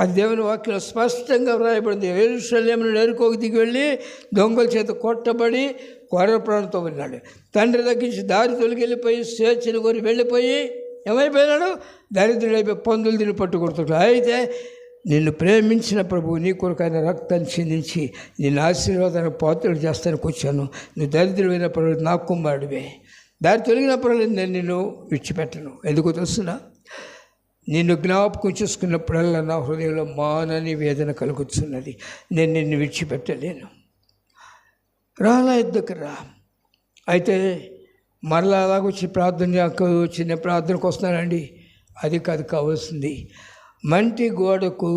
అది దేవుని వాక్యం స్పష్టంగా వ్రాయబడింది. ఏరుశల్యమును నేర్కోకి దిగి వెళ్ళి దొంగల చేత కొట్టబడి కొర ప్రాణంతో ఉన్నాడు తండ్రి తగ్గించి దారి తొలిగి వెళ్ళిపోయి స్వేచ్ఛను కొని వెళ్ళిపోయి ఏమైపోయినాడు? దరిద్రుడైపోయి పందులు తిని పట్టుకొడుతున్నాడు అయితే నిన్ను ప్రేమించిన ప్రభువు నీ కొరకు ఆయన రక్తాన్ని చిందించి నిన్ను ఆశీర్వాదానికి పాత్రలు చేస్తానికి వచ్చాను. నువ్వు దరిద్రమైన పర్వాలేదు నా కుమారుడివే. దారి తొలగిన పర్వాలేదు నేను నిన్ను విడిచిపెట్టను. ఎందుకు తెలుస్తున్నా నిన్ను జ్ఞాపకం చేసుకున్నప్పుడల్లా నా హృదయంలో మానని వేదన కలుగుతున్నది. నేను నిన్ను విడిచిపెట్టలేను. రా నా ఇద్దరికి రా. అయితే మరలా అలాగొచ్చి ప్రార్థన చిన్న ప్రార్థనకు వస్తున్నానండి. అది కాదు కావాల్సింది. మంటి గోడకు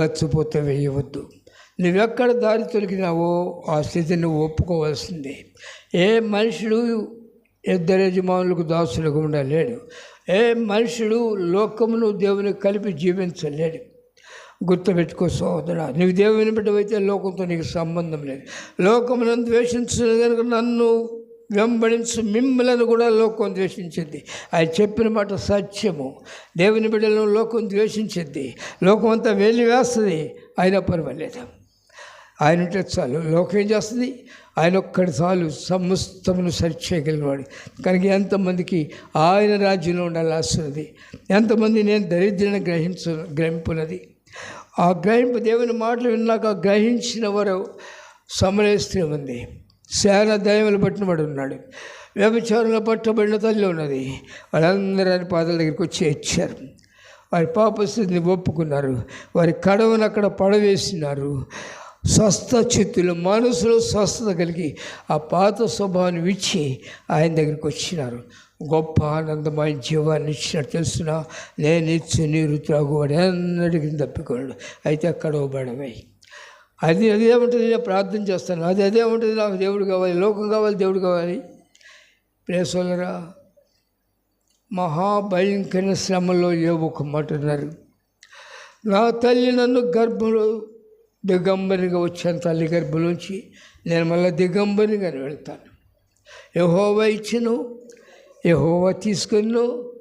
గచ్చిపోత వేయవద్దు. నువ్వెక్కడ దారి తొలగినావో ఆ స్థితిని నువ్వు ఒప్పుకోవాల్సిందే. ఏ మనుషుడు ఇద్దరు యజమానులకు దాసులుగా ఉండలేడు. ఏ మనుషుడు లోకమును దేవుని కలిపి జీవించలేడు. గుర్తుపెట్టుకో సోదరా నీకు దేవుని బిడ్డవైతే లోకంతో నీకు సంబంధం లేదు. లోకమును ద్వేషించిన కనుక నన్ను వెంబడించు మిమ్మలను కూడా లోకం ద్వేషించింది. ఆయన చెప్పిన మాట సత్యము. దేవుని బిడ్డలను లోకం ద్వేషించింది. లోకం అంతా వెళ్ళి వేస్తుంది అయినా పర్వాలేదు. ఆయన ఉంటే చాలు లోకం ఏం చేస్తుంది? ఆయన ఒక్కడి చాలు సమస్తమును సరిచేయగలిగినవాడు కనుక ఎంతమందికి ఆయన రాజ్యంలో ఉండాలి ఆస్తున్నది ఎంతమంది నేను దరిద్రని గ్రహించు గ్రహింపున్నది ఆ గ్రహింపు దేవుని మాటలు విన్నాక గ్రహించిన వారు సమరేస్త్రీ ఉంది. శాన దయములు పట్టినవాడు ఉన్నాడు. వ్యభిచారంలో పట్టబడిన తల్లి ఉన్నది. వాళ్ళందరూ ఆయన పాదాల దగ్గరికి వచ్చి ఇచ్చారు వారి పాపస్థితిని ఒప్పుకున్నారు. వారి కడవను అక్కడ పడవేసినారు. స్వస్థ చిత్తులు మనసులో స్వస్థత కలిగి ఆ పాత స్వభావాన్ని ఇచ్చి ఆయన దగ్గరికి వచ్చినారు. గొప్ప ఆనందమైన జీవాన్ని ఇచ్చినట్టు తెలుసునా? నేను ఇచ్చు నీరు త్రాగువాడు ఎన్నటికి తప్పికోడు అయితే అక్కడ ఇవ్వబడమే అది అదేమంటుంది నేను ప్రార్థన చేస్తాను. అది అదేమంటుంది నాకు దేవుడు కావాలి లోకం కావాలి దేవుడు కావాలి. ప్రేసోలరా మహాభయంకర శ్రమలో ఏ ఒక మాట ఉన్నారు నా తల్లి నన్ను గర్భంలో దిగంబరిగా వచ్చాను తల్లి గర్భంలోంచి. నేను మళ్ళీ దిగంబరిగా వెళ్తాను. యహోవ ఇచ్చును యహోవ తీసుకును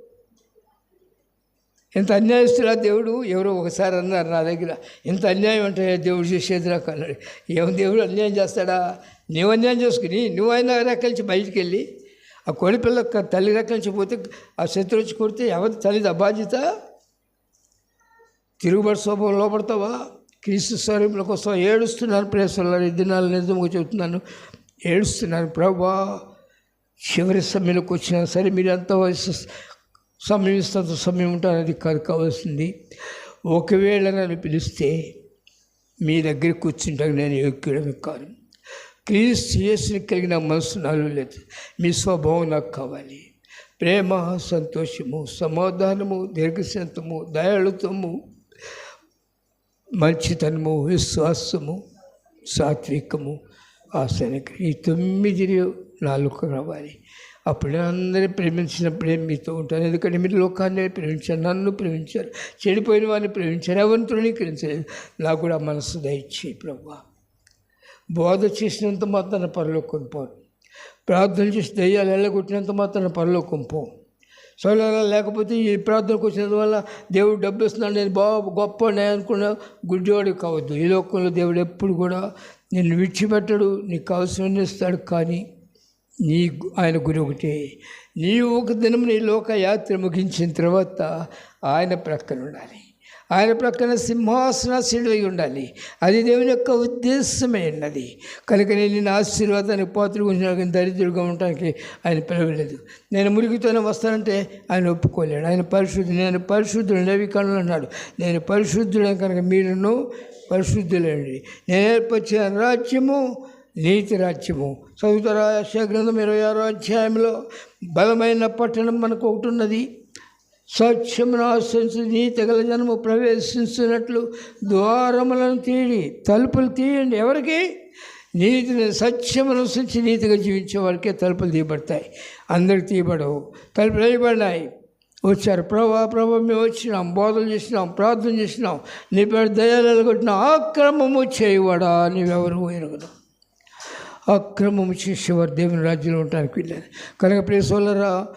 ఇంత అన్యాయస్తురా దేవుడు? ఎవరో ఒకసారి అన్నారు నా దగ్గర. ఇంత అన్యాయం అంటే దేవుడు చేసేది నాకు అన్నాడు. ఏం దేవుడు అన్యాయం చేస్తాడా? నువ్వు అన్యాయం చేసుకుని నువ్వు అయినా రెక్కలించి బయటికి వెళ్ళి ఆ కోడి పిల్ల తల్లి రెక్కలించి పోతే ఆ శత్రు వచ్చి కొడితే ఎవరి తల్లిది అబాధ్యత? తిరుగుబడి స్వభావం లోపడతావా? క్రీస్తు స్వరూపుల కోసం ఏడుస్తున్నాను ప్రేసల్లో ఈ దినాలు నిజంగా చెబుతున్నాను. ఏడుస్తున్నాను ప్రభా చివరి సమయంలోకి వచ్చినా సరే మీరు ఎంత వయసు సమయం ఇస్తంత సమయం ఉంటానది కాదు కావాల్సింది. ఒకవేళ నన్ను పిలిస్తే మీ దగ్గర కూర్చుంటాను. నేను యోగ్యుడమే కాను. క్రీస్తు చేసిన కలిగిన మనసు నాలో లేదు. మీ స్వభావం నాకు కావాలి. ప్రేమ సంతోషము సమాధానము దీర్ఘశాంతము దయాళుత్వము మంచితనము విశ్వాసము సాత్వికము ఆసనకి ఈ తొమ్మిది నాలుగు రావాలి. అప్పుడే అందరినీ ప్రేమించినప్పుడే మీతో ఉంటాను. ఎందుకంటే మీరు లోకాన్ని ప్రేమించారు నన్ను ప్రేమించారు చెడిపోయిన వారిని ప్రేమించారు ఎవరిని తృణీకరించలేదు నాకు కూడా మనసు దయచి ప్రభు. బోధ చేసినంత మాత్రాన పరలోకం పోను ప్రార్థన చేసి దయ్యాలు వెళ్ళగొట్టినంత మాత్రాన పరలోకం పోం. సోలారా లేకపోతే ఈ ప్రార్థనకు వచ్చినందువల్ల దేవుడు డబ్బు ఇస్తున్నాడు. నేను బాబు గొప్ప నేను అనుకున్న గుడ్డివాడు కావద్దు. ఈ లోకంలో దేవుడు ఎప్పుడు కూడా నిన్ను విడిచిపెట్టడు నీకు అవసరం ఇస్తాడు. కానీ నీ ఆయన గురి ఒకటే. నీవు ఒక దినం నీ లోక యాత్ర ముగించిన తర్వాత ఆయన ప్రక్కన ఉండాలి ఆయన ప్రక్కన సింహాసనాశీనుడై ఉండాలి. అది దేవుని యొక్క ఉద్దేశమే ఉన్నది. కనుక నేను నిన్ను ఆశీర్వాదానికి పాత్ర గురించి దరిద్రుడుగా ఉండటానికి ఆయన పిలవలేదు. నేను మురిగితోనే వస్తానంటే ఆయన ఒప్పుకోలేడు. ఆయన పరిశుద్ధి నేను పరిశుద్ధుడు నవీకరణలు అన్నాడు నేను పరిశుద్ధుడు కనుక మీరును పరిశుద్ధులండి. నేను ఏర్పరిచిన రాజ్యము నీతి రాజ్యము. చదువుతారా గ్రంథం ఇరవై ఆరో అధ్యాయంలో? బలమైన పట్టణం మనకు ఒకటి ఉన్నది. సత్యమును ఆశ్రయించి నీతి గల జనము ప్రవేశించినట్లు ద్వారములను తీడి తలుపులు తీయండి. ఎవరికి? నీతిని సత్యమును అనుసరించి నీతిగా జీవించే వారికే తలుపులు తీయబడతాయి. అందరికి తీయబడవు. తలుపులు వేయబడినాయి. వచ్చారు. ప్రభా ప్రభా మేము వచ్చినాం. బోధలు చేసినాం. ప్రార్థన చేసినాం. నీ పేరు దయాలు కొట్టిన ఆక్రమము చేయవాడా? నీవెవరు? ఎరుగును అక్రమము చేసేవారు దేవుని రాజ్యంలో ఉండడానికి వెళ్ళారు కనుక ప్రేసోలరా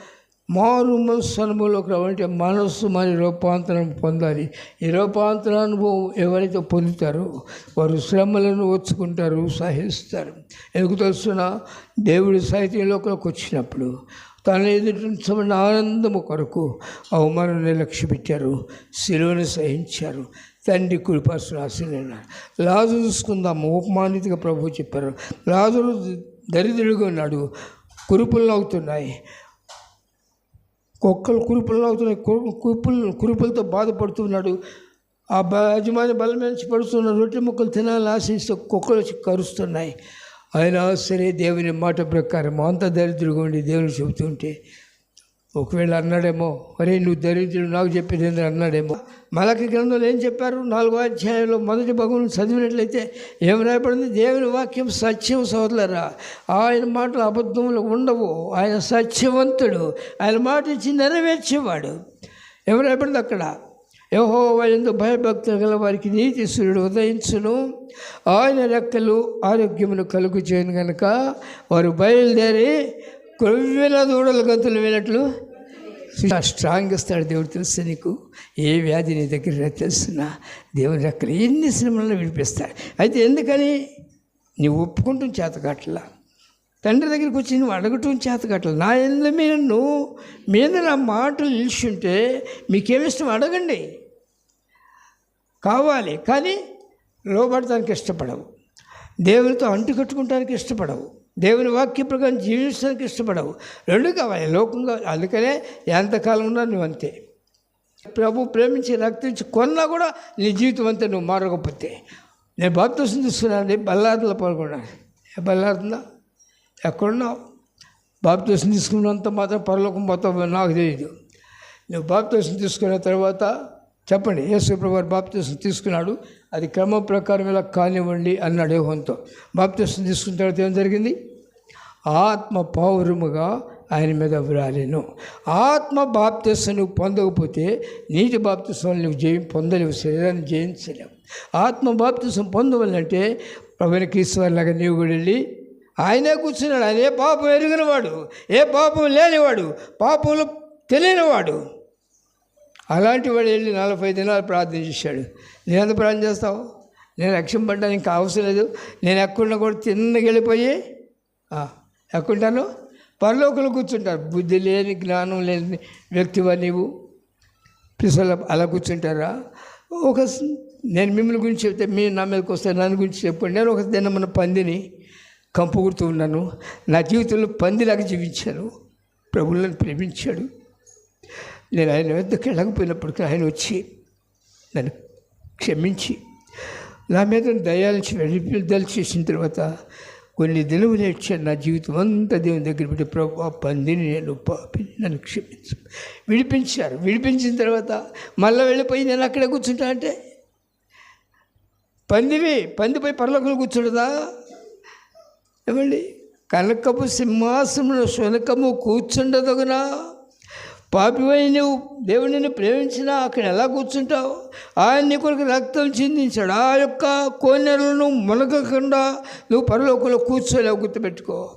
మారు మనసు అనుభవంలోకి రావాలంటే మనస్సు మరి రూపాంతరం పొందాలి. ఈ రూపాంతర అనుభవం ఎవరైతే పొందుతారో వారు శ్రమలను ఒచ్చుకుంటారు సహిస్తారు. ఎందుకు తెలుసిన? దేవుడి సైతంలోకి వచ్చినప్పుడు తన ఎదుటించబడిన ఆనందము కొరకు అవమానం లక్ష్య పెట్టారు శిలువను సహించారు తండ్రి కుడిపరుసు ఆశీర్వదించారు లాజు చూసుకుందాము ఉపమానితగా ప్రభు చెప్పారు. లాజులు దరిద్రుడుగా ఉన్నాడు కురుపులు అవుతున్నాయి కుక్కలు కురుపులు అవుతున్నాయి. కురుపులు కురుపులతో బాధపడుతున్నాడు. ఆ బ యజమాని బలమేసి పడుతున్న రొట్టె ముక్కలు తినాలని ఆశిస్తే కుక్కలు వచ్చి కరుస్తున్నాయి. అయినా సరే దేవుని మాట ప్రకారం అంత దరిద్రగా ఉండి దేవుని చెబుతుంటే ఒకవేళ అన్నాడేమో అరే నువ్వు దరిద్రుడు నాకు చెప్పేది ఏంటని అన్నాడేమో. మలకి గ్రంథంలో ఏం చెప్పారు? నాలుగో అధ్యాయంలో మొదటి భగవన్ చదివినట్లయితే ఏం రాయబడింది? దేవుని వాక్యం సత్యం సోదలరా ఆయన మాటలు అబద్ధములు ఉండవు. ఆయన సత్యవంతుడు. ఆయన మాట ఇచ్చి నెరవేర్చేవాడు. ఏం రాయబడింది అక్కడ? యహో ఎందు భయభక్తులు గల వారికి నీతి సూర్యుడు ఉదయించును. ఆయన రెక్కలు ఆరోగ్యమును కలుగు చేయను కనుక వారు బయలుదేరి కొవ్వెల దూడల గంతులు వెళ్ళట్లు స్ట్రాంగ్ ఇస్తాడు దేవుడు తెలుసు నీకు ఏ వ్యాధి నీ దగ్గర తెలుస్తున్నా తెలుసునా? దేవుని రెక్కలు ఎన్ని శ్రమలను విడిపిస్తాడు అయితే ఎందుకని? నీవు ఒప్పుకుంటూ చేతకాట్లా తండ్రి దగ్గరికి వచ్చి నువ్వు అడగటం చేతకట్ల నా ఎందు మీద నువ్వు మీద నా మాటలు నిలిచుంటే మీకేమిష్టం అడగండి. కావాలి. కానీ లోబడటానికి ఇష్టపడవు. దేవునితో అంటు కట్టుకుంటానికి ఇష్టపడవు. దేవుని వాక్య ప్రకారం జీవించడానికి ఇష్టపడవు. రెండు కావాలి. లోకం కావాలి అందుకనే ఎంతకాలం ఉన్నా నువ్వు అంతే. ప్రభు ప్రేమించి రక్తించి కొన్నా కూడా నీ జీవితం అంతే నువ్వు మారకపోతే. నేను బాప్తోసం తీసుకున్నాను బల్లారులో పాల్గొన్నాను. బల్లారుందా ఎక్కడున్నావు? బాప్తోసం తీసుకున్నంత మాత్రం పరలోకం మొత్తం నాకు తెలియదు నువ్వు బాప్తోసం తీసుకున్న తర్వాత చెప్పండి యేసు ప్రభు బాప్తీసం తీసుకున్నాడు. అది క్రమ ప్రకారం ఇలా కానివ్వండి అన్నాడు యోహంతో బాప్తీసం తీసుకున్న తర్వాత ఏం జరిగింది? ఆత్మ పౌరముగా ఆయన మీద వ్రాలేను. ఆత్మ బాప్తీసం నువ్వు పొందకపోతే నీటి బాప్తీసం నువ్వు జయం పొందలేవు శరీరాన్ని జయించలేవు. ఆత్మ బాప్తీసం పొందవాలంటే ప్రభునికి ఈశ్వర్లాగా నీవు కూడా వెళ్ళి ఆయనే కూర్చున్నాడు. ఆయన ఏ పాపం ఎరిగినవాడు? ఏ పాపం లేనివాడు? పాపంలో తెలియనివాడు. అలాంటి వాడు వెళ్ళి నలభై దినాలు ప్రార్థన చేశాడు. నేను ఎంత ప్రార్థన చేస్తావు? నేను రక్షణ ఇంకా అవసరం లేదు. నేను ఎక్కడున్నా కూడా తిన్నగా వెళ్ళిపోయి ఆ, ఎక్కడుంటాను? పరలోకలు కూర్చుంటారు. బుద్ధి లేని జ్ఞానం లేని వ్యక్తివా నీవు? పిసలు అలా కూర్చుంటారా? ఒక నేను మిమ్మల్ని గురించి చెప్తే మీరు నా మీదకి వస్తే నన్ను గురించి చెప్పండి. నేను ఒక దిన మన పందిని కంపుకుడుతూ ఉన్నాను. నా జీవితంలో పందిలాగా జీవించాను. ప్రభువులను ప్రేమించాడు. నేను ఆయన వద్దకు వెళ్ళకపోయినప్పటికీ ఆయన వచ్చి నన్ను క్షమించి నా మీద దయాలించి విడుదల చేసిన తర్వాత కొన్ని దినములు ఇచ్చాను నా జీవితం అంతా దేవుని దగ్గర పెట్టి ప్రభు పందిని నేను పాపి నన్ను క్షమించు. విడిపించారు. విడిపించిన తర్వాత మళ్ళీ వెళ్ళిపోయి నేను అక్కడే కూర్చుంటా అంటే పందివి పందిపై పర్లోకలు కూర్చుంటుందా? ఏమండి? కనకపు సింహాసమున శునకము కూర్చుండదగునా? పాపివై నువ్వు దేవుడిని ప్రేమించినా అక్కడ ఎలా కూర్చుంటావు? ఆయన నీ కొరకు రక్తం చిందించాడు. ఆ యొక్క కోనెలను మునగకుండా నువ్వు పరలోకంలో కూర్చోలేవు గుర్తుపెట్టుకో.